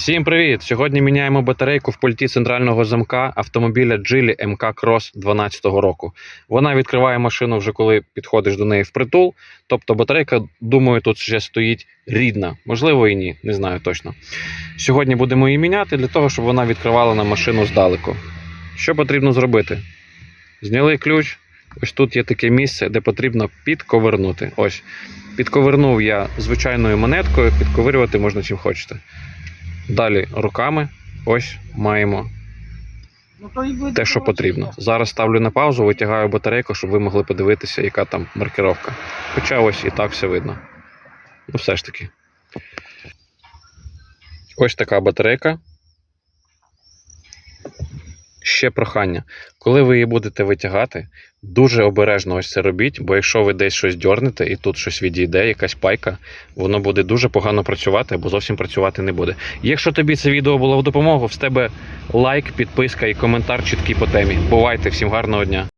Всім привіт! Сьогодні міняємо батарейку в пульті центрального замка автомобіля Geely MK Cross 12 року. Вона відкриває машину вже коли підходиш до неї впритул. Тобто батарейка, думаю, тут ще стоїть рідна. Можливо і ні, не знаю точно. Сьогодні будемо її міняти для того, щоб вона відкривала нам машину здалеку. Що потрібно зробити? Зняли ключ. Ось тут є таке місце, де потрібно підковернути. Ось. Підковернув я звичайною монеткою, підковирювати можна чим хочете. Далі руками. Ось маємо те, що потрібно. Зараз ставлю на паузу, витягаю батарейку, щоб ви могли подивитися, яка там маркировка. Хоча ось і так все видно. Ну, все ж таки. Ось така батарейка. Ще прохання. Коли ви її будете витягати, дуже обережно ось це робіть, бо якщо ви десь щось дьорнете і тут щось відійде, якась пайка, воно буде дуже погано працювати або зовсім працювати не буде. Якщо тобі це відео було в допомогу, в тебе лайк, підписка і коментар чіткий по темі. Бувайте, всім гарного дня!